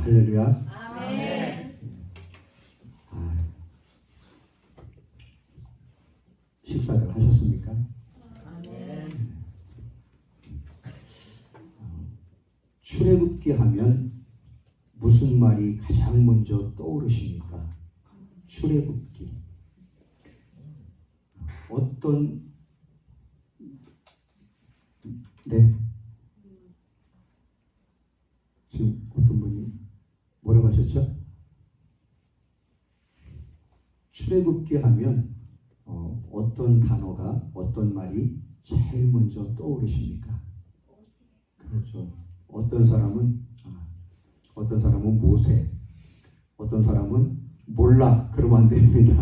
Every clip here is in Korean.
할렐루야. 아멘. 아, 식사를 하셨습니까? 아멘. 출애굽기 하면 무슨 말이 가장 먼저 떠오르십니까? 출애굽기. 어떤 네 지금 어떤 분이 뭐라고 하셨죠? 출애굽기 하면 어, 어떤 단어가 어떤 말이 제일 먼저 떠오르십니까? 그렇죠. 어떤 사람은 아, 어떤 사람은 모세, 어떤 사람은 몰라 그러면 안 됩니다.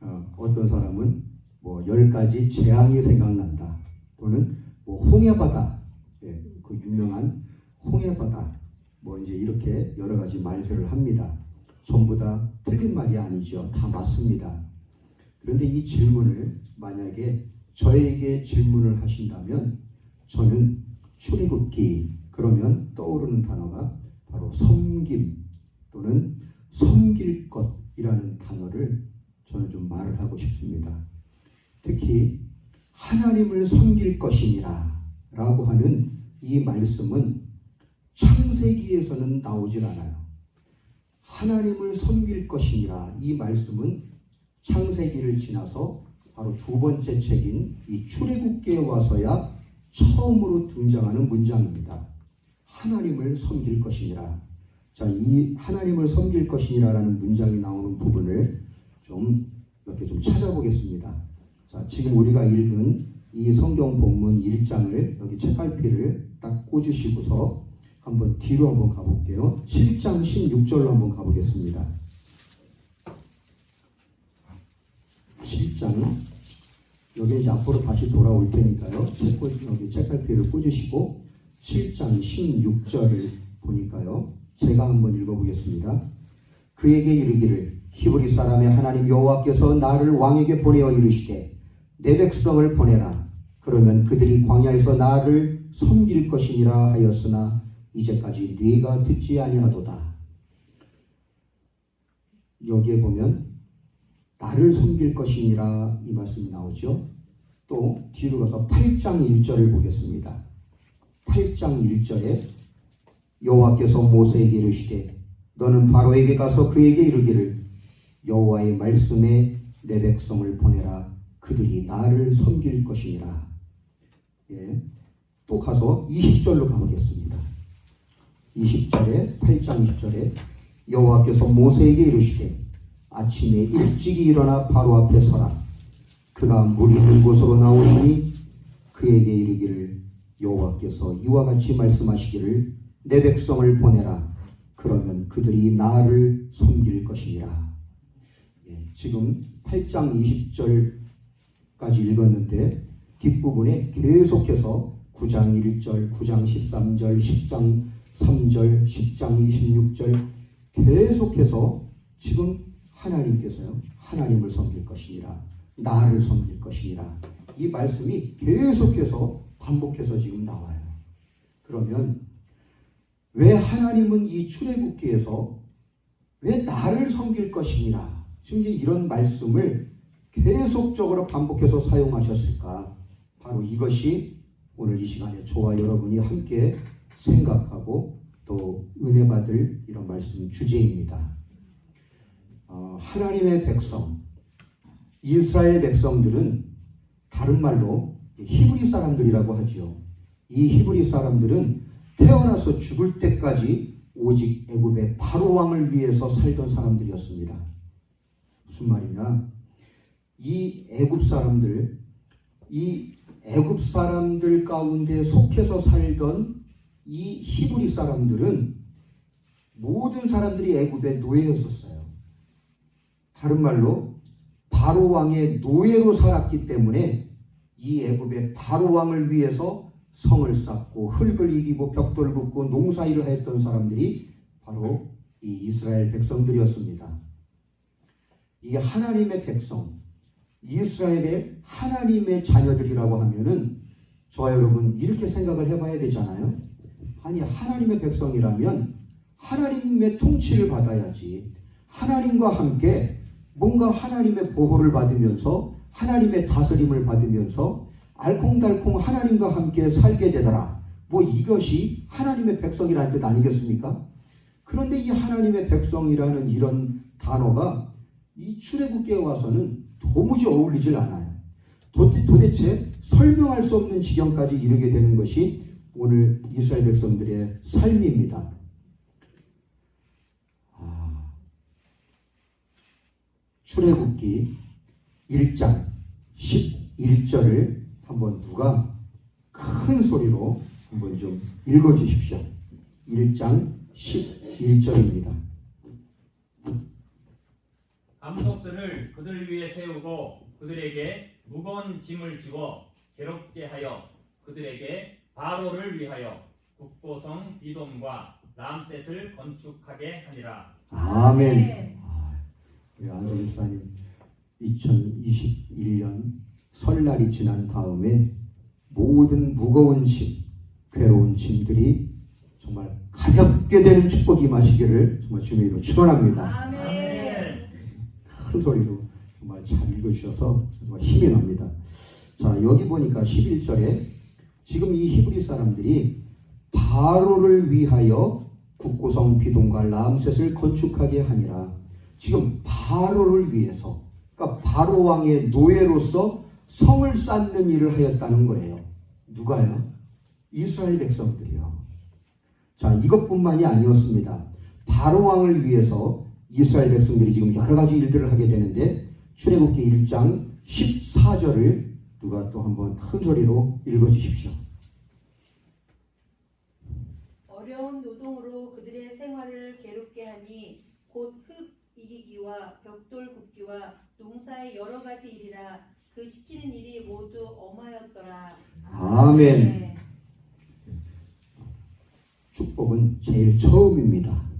어, 어떤 사람은 뭐 열 가지 재앙이 생각난다 또는 뭐 홍해바다 예, 그 유명한 홍해바다 뭐 이제 이렇게 여러 가지 말들을 합니다. 전부 다 틀린 말이 아니죠. 다 맞습니다. 그런데 이 질문을 만약에 저에게 질문을 하신다면 저는 출애굽기 그러면 떠오르는 단어가 바로 섬김 또는 섬길 것이라는 단어를 저는 좀 말을 하고 싶습니다. 특히 하나님을 섬길 것이니라 라고 하는 이 말씀은 창세기에서는 나오질 않아요. 하나님을 섬길 것이니라 이 말씀은 창세기를 지나서 바로 두 번째 책인 이 출애굽기에 와서야 처음으로 등장하는 문장입니다. 하나님을 섬길 것이니라. 자, 이 하나님을 섬길 것이니라라는 문장이 나오는 부분을 좀 이렇게 좀 찾아보겠습니다. 자, 지금 우리가 읽은 이 성경 본문 1장을 여기 책갈피를 딱 꽂으시고서 한번 뒤로 한번 가볼게요. 7장 16절로 한번 가보겠습니다. 7장 여기 이제 앞으로 다시 돌아올 테니까요. 책, 꽂- 여기 책갈피를 꽂으시고 7장 16절을 보니까요. 제가 한번 읽어보겠습니다. 그에게 이르기를 히브리 사람의 하나님 여호와께서 나를 왕에게 보내어 이르시되 내 백성을 보내라. 그러면 그들이 광야에서 나를 섬길 것이니라 하였으나 이제까지 네가 듣지 아니하도다. 여기에 보면 나를 섬길 것이니라 이 말씀이 나오죠. 또 뒤로 가서 8장 1절을 보겠습니다. 8장 1절에 여호와께서 모세에게 이르시되 너는 바로에게 가서 그에게 이르기를 여호와의 말씀에 내 백성을 보내라 그들이 나를 섬길 것이니라. 예. 또 가서 20절로 가보겠습니다. 20절에 8장 20절에 여호와께서 모세에게 이르시되 아침에 일찍이 일어나 바로 앞에 서라. 그가 물 있는 곳으로 나오니 그에게 이르기를 여호와께서 이와 같이 말씀하시기를 내 백성을 보내라. 그러면 그들이 나를 섬길 것이니라. 예, 지금 8장 20절까지 읽었는데 뒷부분에 계속해서 9장 1절, 9장 13절, 10장 3절, 10장 26절 계속해서 지금 하나님께서요 하나님을 섬길 것이니라 나를 섬길 것이니라 이 말씀이 계속해서 반복해서 지금 나와요. 그러면 왜 하나님은 이 출애굽기에서 왜 나를 섬길 것이니라 지금 이런 말씀을 계속적으로 반복해서 사용하셨을까? 바로 이것이 오늘 이 시간에 저와 여러분이 함께 생각하고 또 은혜 받을 이런 말씀 주제입니다. 어, 하나님의 백성, 이스라엘 백성들은 다른 말로 히브리 사람들이라고 하지요. 이 히브리 사람들은 태어나서 죽을 때까지 오직 애굽의 바로 왕을 위해서 살던 사람들이었습니다. 무슨 말이냐? 이 애굽 사람들, 이 애굽 사람들 가운데 속해서 살던 이 히브리 사람들은 모든 사람들이 애굽의 노예였었어요. 다른 말로 바로 왕의 노예로 살았기 때문에 이 애굽의 바로 왕을 위해서 성을 쌓고 흙을 이기고 벽돌을 붓고 농사일을 했던 사람들이 바로 이 이스라엘 백성들이었습니다. 이게 하나님의 백성, 이스라엘의 하나님의 자녀들이라고 하면은 저와 여러분 이렇게 생각을 해봐야 되잖아요. 아니 하나님의 백성이라면 하나님의 통치를 받아야지. 하나님과 함께 뭔가 하나님의 보호를 받으면서 하나님의 다스림을 받으면서 알콩달콩 하나님과 함께 살게 되더라. 뭐 이것이 하나님의 백성이라는 뜻 아니겠습니까? 그런데 이 하나님의 백성이라는 이런 단어가 이 출애굽기에 와서는 도무지 어울리질 않아요. 도, 도대체 설명할 수 없는 지경까지 이르게 되는 것이 오늘 이스라엘 백성들의 삶입니다. 아, 출애굽기 1장 11절을 한번 누가 큰 소리로 한번 좀 읽어 주십시오. 1장 11절입니다. 감독들을 그들 위에 세우고 그들에게 무거운 짐을 지워 괴롭게 하여 그들에게 바로를 위하여 국고성 비돔과 람셋을 건축하게 하니라. 아멘. 아, 우리 안동 목사님 2021년 설날이 지난 다음에 모든 무거운 짐, 괴로운 짐들이 정말 가볍게 되는 축복이 마시기를 정말 주님의 이름으로 축원합니다. 아멘. 큰 소리로 정말 잘 읽으셔서 정말 힘이 납니다. 자, 여기 보니까 11절에 지금 이 히브리 사람들이 바로를 위하여 국고성 비동과 람셋을 건축하게 하니라. 지금 바로를 위해서, 그러니까 바로 왕의 노예로서 성을 쌓는 일을 하였다는 거예요. 누가요? 이스라엘 백성들이요. 자, 이것뿐만이 아니었습니다. 바로 왕을 위해서 이스라엘 백성들이 지금 여러 가지 일들을 하게 되는데 출애굽기 1장 14절을 누가 또 한번 큰 소리로 읽어 주십시오. 어려운 노동으로 그들의 생활을 괴롭게 하니 곧 흙 이기기와 벽돌 굽기와 농사의 여러 가지 일이라 그 시키는 일이 모두 엄하였더라. 아멘. 네. 축복은 제일 처음입니다.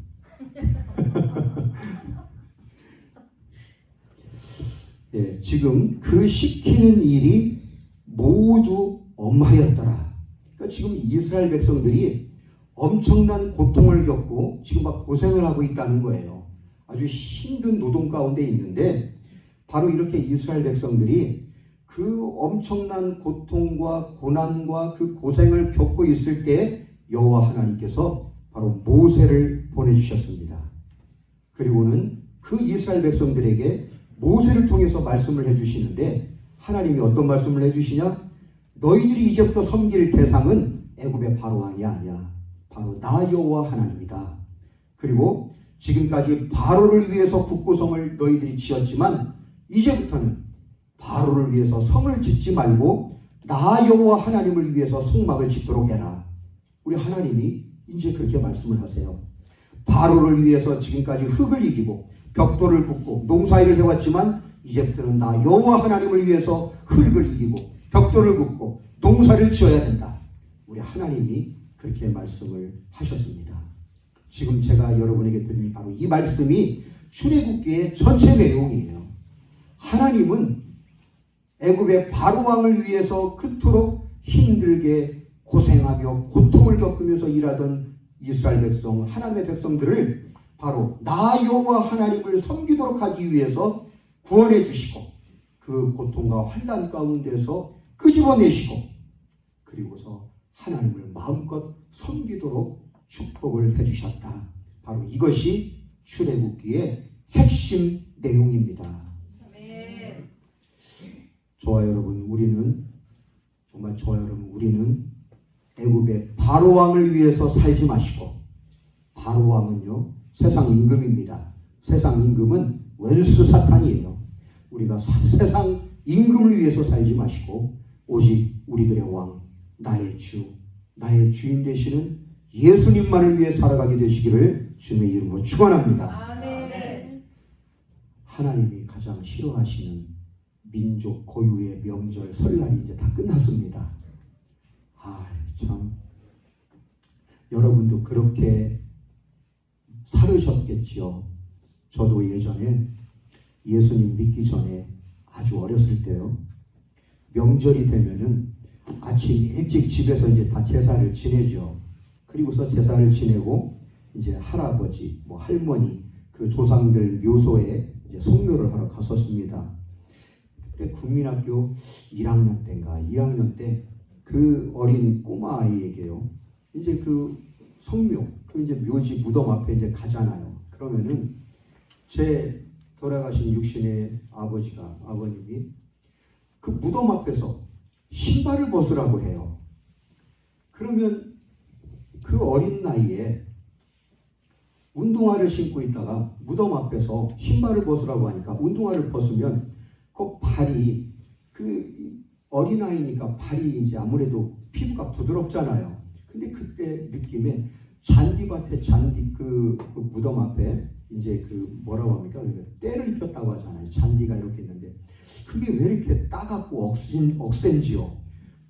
예, 지금 그 시키는 일이 모두 엄하였더라. 그러니까 지금 이스라엘 백성들이 엄청난 고통을 겪고 지금 막 고생을 하고 있다는 거예요. 아주 힘든 노동 가운데 있는데 바로 이렇게 이스라엘 백성들이 그 엄청난 고통과 고난과 그 고생을 겪고 있을 때 여호와 하나님께서 바로 모세를 보내주셨습니다. 그리고는 그 이스라엘 백성들에게 모세를 통해서 말씀을 해주시는데 하나님이 어떤 말씀을 해주시냐? 너희들이 이제부터 섬길 대상은 애굽의 바로 왕이 아니야. 바로 나 여호와 하나님이다. 그리고 지금까지 바로를 위해서 북구성을 너희들이 지었지만 이제부터는 바로를 위해서 성을 짓지 말고 나 여호와 하나님을 위해서 성막을 짓도록 해라. 우리 하나님이 이제 그렇게 말씀을 하세요. 바로를 위해서 지금까지 흙을 이기고 벽돌을 붓고 농사일을 해왔지만 이제부터는 나 여호와 하나님을 위해서 흙을 이기고 벽돌을 붓고 농사를 지어야 된다. 우리 하나님이 그렇게 말씀을 하셨습니다. 지금 제가 여러분에게 드린 바로 이 말씀이 출애굽기의 전체 내용이에요. 하나님은 애굽의 바로 왕을 위해서 그토록 힘들게 고생하며 고통을 겪으면서 일하던 이스라엘 백성, 하나님의 백성들을 바로 나 여호와 하나님을 섬기도록 하기 위해서 구원해 주시고 그 고통과 환란 가운데서 끄집어내시고 그리고서 하나님을 마음껏 섬기도록 축복을 해 주셨다. 바로 이것이 출애굽기의 핵심 내용입니다. 저와 여러분 우리는 정말 저와 여러분 우리는 애굽의 바로 왕을 위해서 살지 마시고 바로 왕은요 세상 임금입니다. 세상 임금은 왼수 사탄이에요. 우리가 사- 세상 임금을 위해서 살지 마시고 오직 우리들의 왕 나의 주 나의 주인 되시는 예수님만을 위해 살아가게 되시기를 주님의 이름으로 축원합니다. 아멘. 하나님이 가장 싫어하시는 민족 고유의 명절 설날이 이제 다 끝났습니다. 아, 참 여러분도 그렇게 살으셨겠지요. 저도 예전에 예수님 믿기 전에 아주 어렸을 때요. 명절이 되면은 아침 일찍 집에서 이제 다 제사를 지내죠. 그리고서 제사를 지내고 이제 할아버지, 뭐 할머니 그 조상들 묘소에 이제 성묘를 하러 갔었습니다. 그때 국민학교 1학년 때인가 2학년 때 그 어린 꼬마 아이에게요. 이제 그 성묘, 그 이제 묘지 무덤 앞에 이제 가잖아요. 그러면은 제 돌아가신 육신의 아버지가 아버님이 그 무덤 앞에서 신발을 벗으라고 해요. 그러면 그 어린 나이에 운동화를 신고 있다가 무덤 앞에서 신발을 벗으라고 하니까 운동화를 벗으면 그 발이 그 어린아이니까 발이 이제 아무래도 피부가 부드럽잖아요. 근데 그때 느낌에 잔디밭에 잔디 그, 그 무덤 앞에 이제 그 뭐라고 합니까? 그 때를 입혔다고 하잖아요. 잔디가 이렇게 있는데 그게 왜 이렇게 따갑고 억센, 억센지요?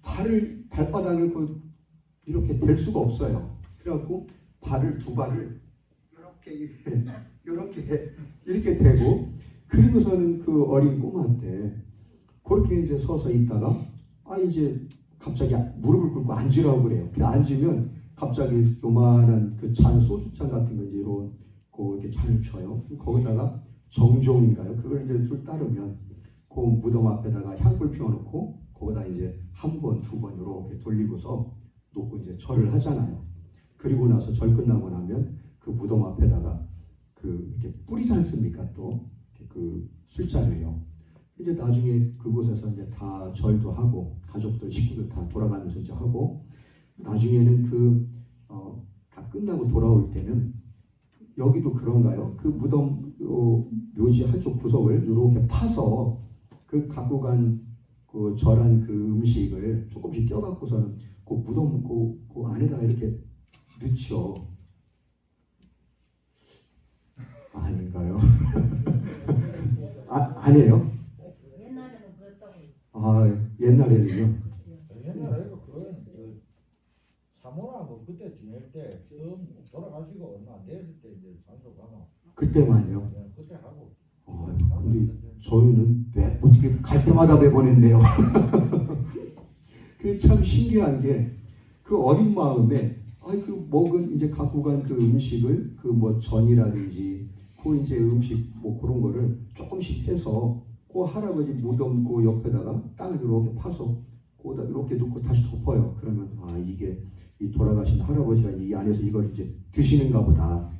발을 발바닥을 그 이렇게 댈 수가 없어요. 그래갖고 발을 두 발을 이렇게 이렇게 이렇게 대고 그리고서는 그 어린 꼬마한테 그렇게 이제 서서 있다가 아 이제 갑자기 무릎을 꿇고 앉으라고 그래요. 그 앉으면 갑자기 요만한 그 잔 소주잔 같은 거 이런 거 이렇게 잔을 쳐요. 거기다가 정종인가요? 그걸 이제 술 따르면 그 무덤 앞에다가 향불 피워놓고 거기다 이제 한 번, 두 번 이렇게 돌리고서 놓고 이제 절을 하잖아요. 그리고 나서 절 끝나고 나면 그 무덤 앞에다가 그 이렇게 뿌리지 않습니까? 또 그 술잔을요. 이제 나중에 그곳에서 이제 다 절도 하고 가족들 식구들 다 돌아가면서 이제 하고 나중에는 그 어, 다 끝나고 돌아올 때는 여기도 그런가요? 그 무덤 어, 묘지 한쪽 구석을 이렇게 파서 그 갖고 간 그 절한 그 음식을 조금씩 껴갖고서는 그 무덤 그, 그 안에다가 이렇게 넣죠. 아닌가요? 아 아니에요? 아 옛날에는요. 옛날에 그건 그 사모나 뭐 그때 지낼 때 처음 돌아가시고 얼마 안 됐을 때 이제 장소 가면 그때만요. 그냥 그때 하고. 아 근데 저희는 매 어떻게 갈 때마다 매번했네요. 그게 참 신기한 게 그 어린 마음에 아이 그 먹은 이제 갖고 간 그 음식을 그 뭐 전이라든지 그 이제 음식 뭐 그런 거를 조금씩 해서 그 할아버지 무덤 그 옆에다가 땅을 이렇게 파서 거기다 이렇게 놓고 다시 덮어요. 그러면 아 이게 이 돌아가신 할아버지가 이 안에서 이걸 이제 드시는가 보다.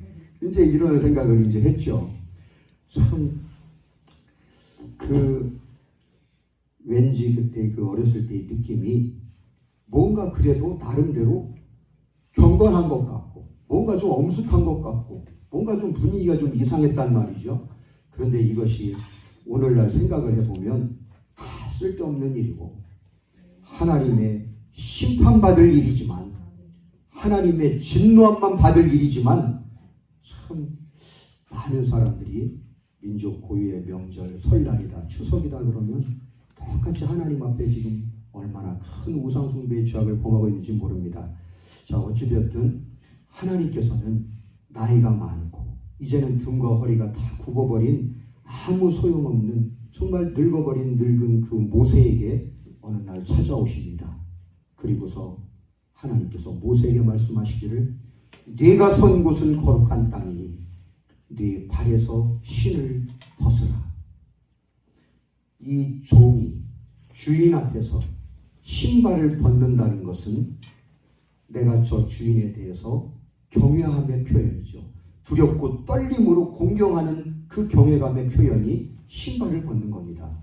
이제 이런 생각을 이제 했죠. 참그 왠지 그때 그 어렸을 때의 느낌이 뭔가 그래도 나름대로 경건한 것 같고 뭔가 좀 엄숙한 것 같고 뭔가 좀 분위기가 좀 이상했단 말이죠. 그런데 이것이 오늘날 생각을 해보면 다 쓸데없는 일이고 하나님의 심판받을 일이지만 하나님의 진노함만 받을 일이지만 참 많은 사람들이 민족 고유의 명절 설날이다 추석이다 그러면 똑같이 하나님 앞에 지금 얼마나 큰 우상 숭배의 죄악을 범하고 있는지 모릅니다. 자 어찌되었든 하나님께서는 나이가 많고 이제는 등과 허리가 다 굽어버린 아무 소용없는 정말 늙어버린 늙은 그 모세에게 어느 날 찾아오십니다. 그리고서 하나님께서 모세에게 말씀하시기를 네가 선 곳은 거룩한 땅이니 네 발에서 신을 벗으라. 이 종이 주인 앞에서 신발을 벗는다는 것은 내가 저 주인에 대해서 경외함의 표현이죠. 두렵고 떨림으로 공경하는 그 경외감의 표현이 신발을 벗는 겁니다.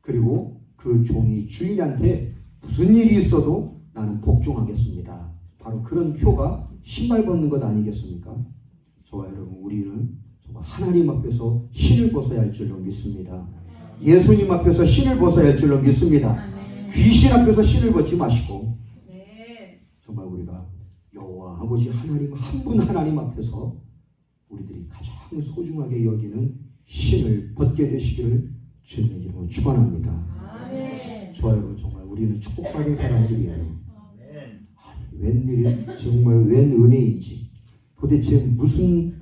그리고 그 종이 주인한테 무슨 일이 있어도 나는 복종하겠습니다. 바로 그런 표가 신발 벗는 것 아니겠습니까? 저와 여러분 우리는 정말 하나님 앞에서 신을 벗어야 할 줄로 믿습니다. 예수님 앞에서 신을 벗어야 할 줄로 믿습니다. 귀신 앞에서 신을 벗지 마시고 네. 정말 우리가 여호와 아버지 하나님 한 분 하나님 앞에서 우리들이 가장 소중하게 여기는 신을 벗게 되시기를 주님의 이름으로 축원합니다. 아멘. 저와 여러분 정말 우리는 축복받은 사람들이에요. 아멘. 웬일 정말 웬 은혜인지 도대체 무슨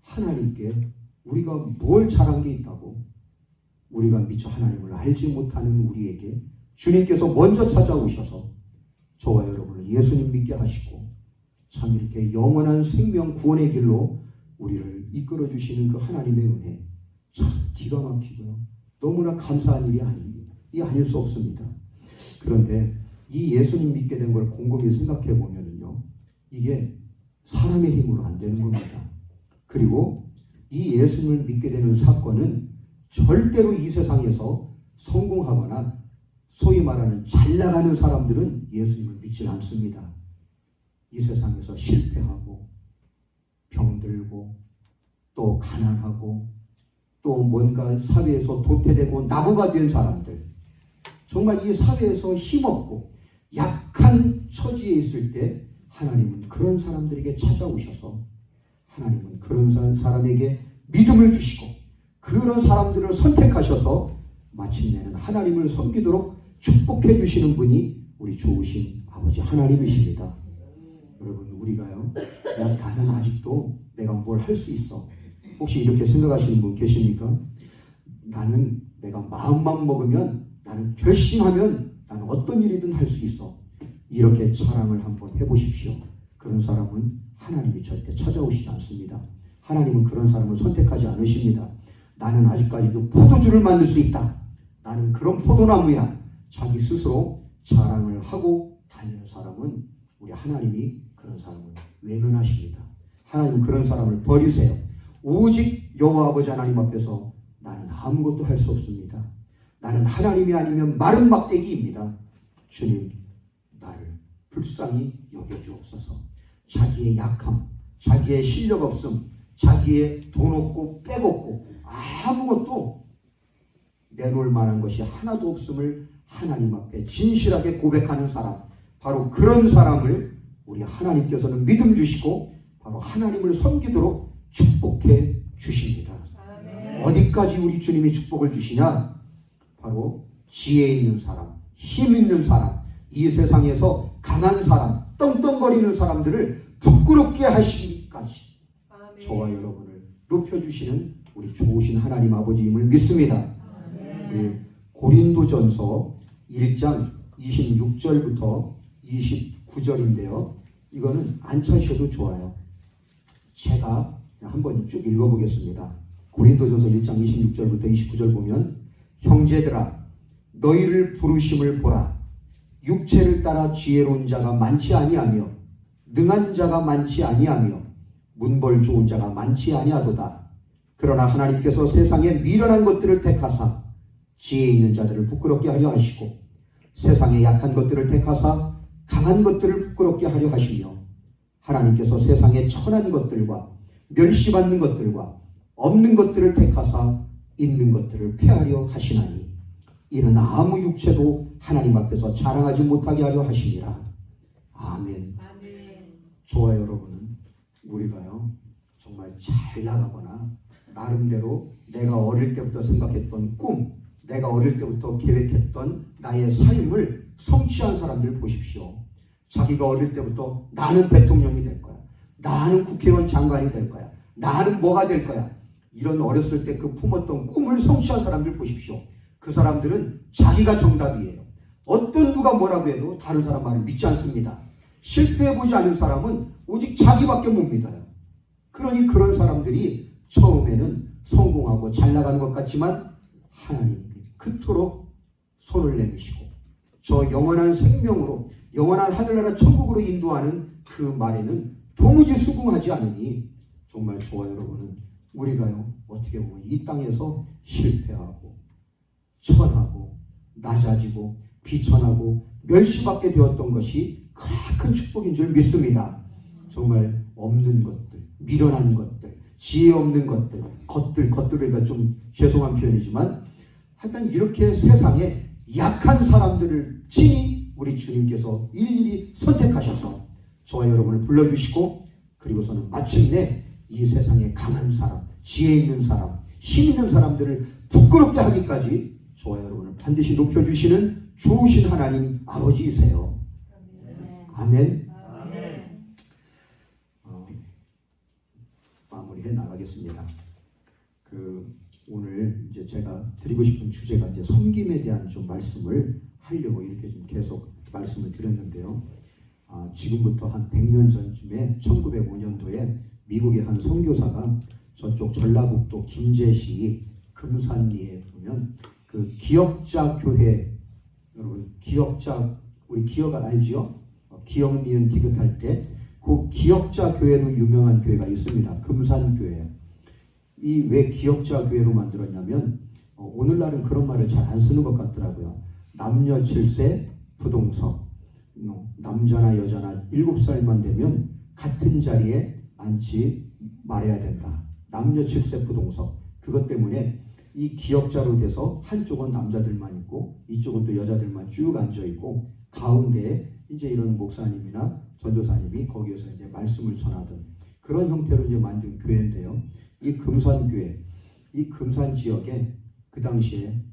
하나님께 우리가 뭘 잘한 게 있다고 우리가 미처 하나님을 알지 못하는 우리에게 주님께서 먼저 찾아오셔서 저와 여러분을 예수님 믿게 하시고 참 이렇게 영원한 생명 구원의 길로 우리를 이끌어 주시는 그 하나님의 은혜 참 기가 막히고요. 너무나 감사한 일이 아닙니다. 이 아닐 수 없습니다. 그런데 이 예수님 믿게 된 걸 곰곰이 생각해 보면은요. 이게 사람의 힘으로 안 되는 겁니다. 그리고 이 예수님을 믿게 되는 사건은 절대로 이 세상에서 성공하거나 소위 말하는 잘 나가는 사람들은 예수님을 믿지 않습니다. 이 세상에서 실패하고 병들고 또 가난하고 또 뭔가 사회에서 도태되고 낙오가 된 사람들 정말 이 사회에서 힘없고 약한 처지에 있을 때 하나님은 그런 사람들에게 찾아오셔서 하나님은 그런 사- 사람에게 믿음을 주시고 그런 사람들을 선택하셔서 마침내는 하나님을 섬기도록 축복해 주시는 분이 우리 좋으신 아버지 하나님이십니다. 여러분 우리가요 야, 나는 아직도 내가 뭘 할 수 있어. 혹시 이렇게 생각하시는 분 계십니까? 나는 내가 마음만 먹으면 나는 결심하면 나는 어떤 일이든 할 수 있어. 이렇게 자랑을 한번 해보십시오. 그런 사람은 하나님이 절대 찾아오시지 않습니다. 하나님은 그런 사람을 선택하지 않으십니다. 나는 아직까지도 포도주를 만들 수 있다. 나는 그런 포도나무야. 자기 스스로 자랑을 하고 다니는 사람은 우리 하나님이 그런 사람을 외면하십니다. 하나님 그런 사람을 버리세요. 오직 여호와 아버지 하나님 앞에서 나는 아무것도 할 수 없습니다. 나는 하나님이 아니면 마른 막대기입니다. 주님 나를 불쌍히 여겨주옵소서. 자기의 약함, 자기의 실력 없음, 자기의 돈 없고 백 없고 아무것도 내놓을 만한 것이 하나도 없음을 하나님 앞에 진실하게 고백하는 사람 바로 그런 사람을 우리 하나님께서는 믿음 주시고 바로 하나님을 섬기도록 축복해 주십니다. 아멘. 어디까지 우리 주님이 축복을 주시냐? 바로 지혜 있는 사람, 힘 있는 사람, 이 세상에서 강한 사람, 떵떵거리는 사람들을 부끄럽게 하시기까지 아멘. 저와 여러분을 높여주시는 우리 좋으신 하나님 아버지임을 믿습니다. 우리 고린도전서 1장 26절부터 29절인데요. 이거는 안 찾으셔도 좋아요. 제가 한번 쭉 읽어보겠습니다. 고린도전서 1장 26절부터 29절 보면 형제들아 너희를 부르심을 보라 육체를 따라 지혜로운 자가 많지 아니하며 능한 자가 많지 아니하며 문벌 좋은 자가 많지 아니하도다. 그러나 하나님께서 세상에 미련한 것들을 택하사 지혜 있는 자들을 부끄럽게 하려 하시고 세상에 약한 것들을 택하사 강한 것들을 부끄럽게 하려 하시며 하나님께서 세상에 천한 것들과 멸시받는 것들과 없는 것들을 택하사 있는 것들을 폐하려 하시나니 이는 아무 육체도 하나님 앞에서 자랑하지 못하게 하려 하시니라. 아멘. 아멘. 좋아요, 여러분은 우리가요 정말 잘 나가거나 나름대로 내가 어릴 때부터 생각했던 꿈, 내가 어릴 때부터 계획했던 나의 삶을 성취한 사람들 보십시오. 자기가 어릴 때부터 나는 대통령이 될 거야. 나는 국회의원 장관이 될 거야. 나는 뭐가 될 거야. 이런 어렸을 때 그 품었던 꿈을 성취한 사람들 보십시오. 그 사람들은 자기가 정답이에요. 어떤 누가 뭐라고 해도 다른 사람 말을 믿지 않습니다. 실패해보지 않은 사람은 오직 자기밖에 못 믿어요. 그러니 그런 사람들이 처음에는 성공하고 잘 나가는 것 같지만 하나님이 그토록 손을 내미시고 저 영원한 생명으로 영원한 하늘나라 천국으로 인도하는 그 말에는 도무지 수긍하지 않으니 정말 좋아요 여러분은 우리가요 어떻게 보면 이 땅에서 실패하고 천하고 낮아지고 비천하고 멸시받게 되었던 것이 큰 축복인 줄 믿습니다. 정말 없는 것들, 미련한 것들, 지혜 없는 것들, 것들, 것들이가 좀 죄송한 표현이지만 하여튼 이렇게 세상에 약한 사람들을 친히 우리 주님께서 일일이 선택하셔서 저와 여러분을 불러주시고 그리고서는 마침내 이 세상에 강한 사람, 지혜 있는 사람, 힘 있는 사람들을 부끄럽게 하기까지 저와 여러분을 반드시 높여주시는 좋으신 하나님 아버지이세요. 아멘. 어, 마무리해 나가겠습니다. 그 오늘 이제 제가 드리고 싶은 주제가 이제 섬김에 대한 좀 말씀을 하려고 이렇게 좀 계속 말씀을 드렸는데요. 아, 지금부터 한 100년 전쯤에 1905년도에 미국의 한 선교사가 저쪽 전라북도 김제시 금산리에 보면 그 기억자 교회 여러분 기억자 우리 기억을 알지요? 어, 기억 니은 디귿할 때 그 기억자 교회로 유명한 교회가 있습니다. 금산교회. 이 왜 기억자 교회로 만들었냐면 어, 오늘날은 그런 말을 잘 안 쓰는 것 같더라고요. 남녀 7세 부동석. 어, 남자나 여자나 7살만 되면 같은 자리에 앉지 말아야 된다. 남녀 7세 부동석. 그것 때문에 이 기억자로 돼서 한쪽은 남자들만 있고 이쪽은 또 여자들만 쭉 앉아 있고 가운데에 이제 이런 목사님이나 전도사님이 거기에서 이제 말씀을 전하던 그런 형태로 이제 만든 교회인데요. 이 금산교회, 이 금산 지역에 그 당시에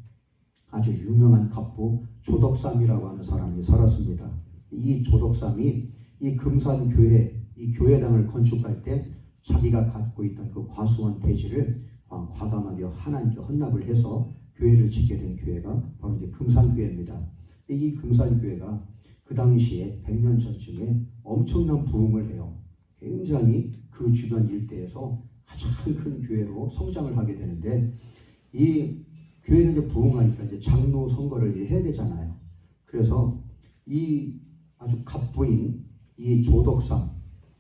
아주 유명한 갑부 조덕삼이라고 하는 사람이 살았습니다. 이 조덕삼이 이 금산 교회, 이 교회당을 건축할 때 자기가 갖고 있던 그 과수원 대지를 어, 과감하게 하나님께 헌납을 해서 교회를 짓게 된 교회가 바로 이제 금산교회입니다. 이 금산교회가 그 당시에 100년 전쯤에 엄청난 부흥을 해요. 굉장히 그 주변 일대에서 가장 큰 교회로 성장을 하게 되는데 이 교회는 이제 부흥하니까 이제 장로 선거를 이제 해야 되잖아요. 그래서 이 아주 갑부인 이 조덕삼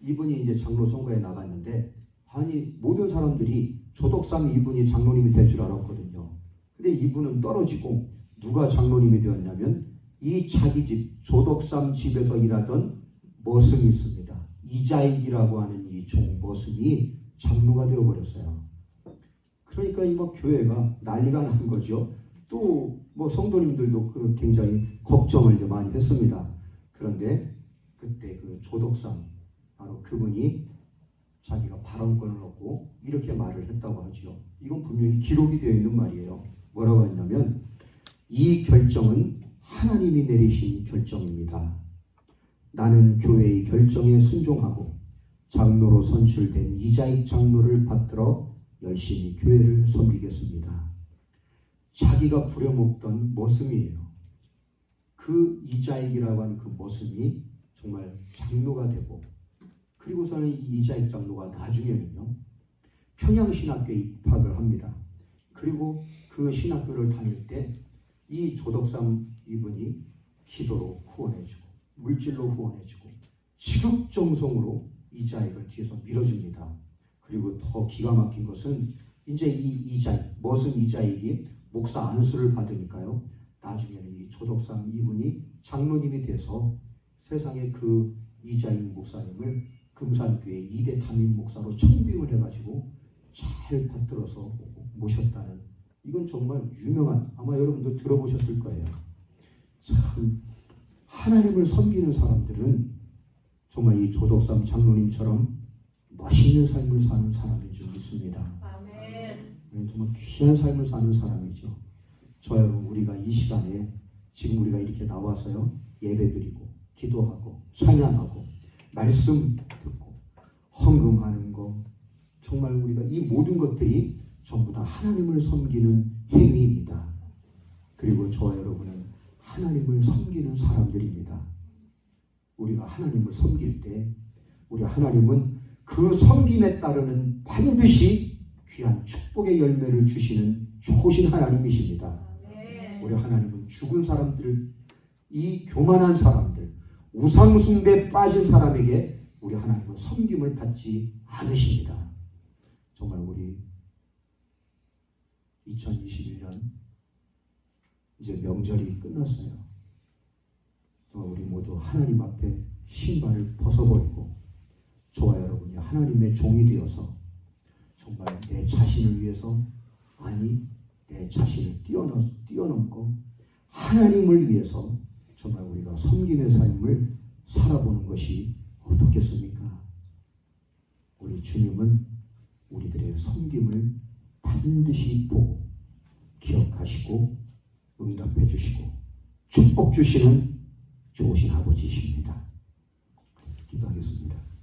이분이 이제 장로 선거에 나갔는데 아니 모든 사람들이 조덕삼 이분이 장로님이 될 줄 알았거든요. 근데 이분은 떨어지고 누가 장로님이 되었냐면 이 자기 집 조덕삼 집에서 일하던 머슴이 있습니다. 이자익이라고 하는 이 종 머슴이 장로가 되어버렸어요. 그러니까 이막 교회가 난리가 난 거죠. 또 뭐 성도님들도 그 굉장히 걱정을 많이 했습니다. 그런데 그때 그 조덕삼 바로 그분이 자기가 발언권을 얻고 이렇게 말을 했다고 하죠. 이건 분명히 기록이 되어 있는 말이에요. 뭐라고 했냐면 이 결정은 하나님이 내리신 결정입니다. 나는 교회의 결정에 순종하고 장로로 선출된 이자익 장로를 받들어 열심히 교회를 섬기겠습니다. 자기가 부려먹던 머슴이에요. 그 이자익이라고 하는 그 머슴이 정말 장로가 되고 그리고서는 이 이자익 장로가 나중에는요 평양신학교에 입학을 합니다. 그리고 그 신학교를 다닐 때 이 조덕삼 이분이 기도로 후원해주고 물질로 후원해주고 지극정성으로 이자익을 뒤에서 밀어줍니다. 그리고 더 기가 막힌 것은 이제 이 이자익 머슴 이자익이 목사 안수를 받으니까요. 나중에는 이 조덕삼 이분이 장로님이 돼서 세상에 그 이자익 목사님을 금산교회 이대 담임 목사로 청빙을 해가지고 잘 받들어서 모셨다는 이건 정말 유명한 아마 여러분들 들어보셨을 거예요. 참 하나님을 섬기는 사람들은 정말 이 조덕삼 장로님처럼 멋있는 삶을 사는 사람인 줄 믿습니다. 아멘. 정말 귀한 삶을 사는 사람이죠. 저 여러분 우리가 이 시간에 지금 우리가 이렇게 나와서요 예배드리고 기도하고 찬양하고 말씀 듣고 헌금하는 거 정말 우리가 이 모든 것들이 전부 다 하나님을 섬기는 행위입니다. 그리고 저와 여러분은 하나님을 섬기는 사람들입니다. 우리가 하나님을 섬길 때 우리 하나님은 그 섬김에 따르는 반드시 귀한 축복의 열매를 주시는 좋으신 하나님이십니다. 우리 하나님은 죽은 사람들, 이 교만한 사람들, 우상숭배에 빠진 사람에게 우리 하나님은 섬김을 받지 않으십니다. 정말 우리 2021년 이제 명절이 끝났어요. 정말 우리 모두 하나님 앞에 신발을 벗어버리고 저와 여러분이 하나님의 종이 되어서 정말 내 자신을 위해서 아니 내 자신을 뛰어넘, 뛰어넘고 하나님을 위해서 정말 우리가 섬김의 삶을 살아보는 것이 어떻겠습니까? 우리 주님은 우리들의 섬김을 반드시 보고 기억하시고 응답해 주시고 축복 주시는 좋으신 아버지십니다. 기도하겠습니다.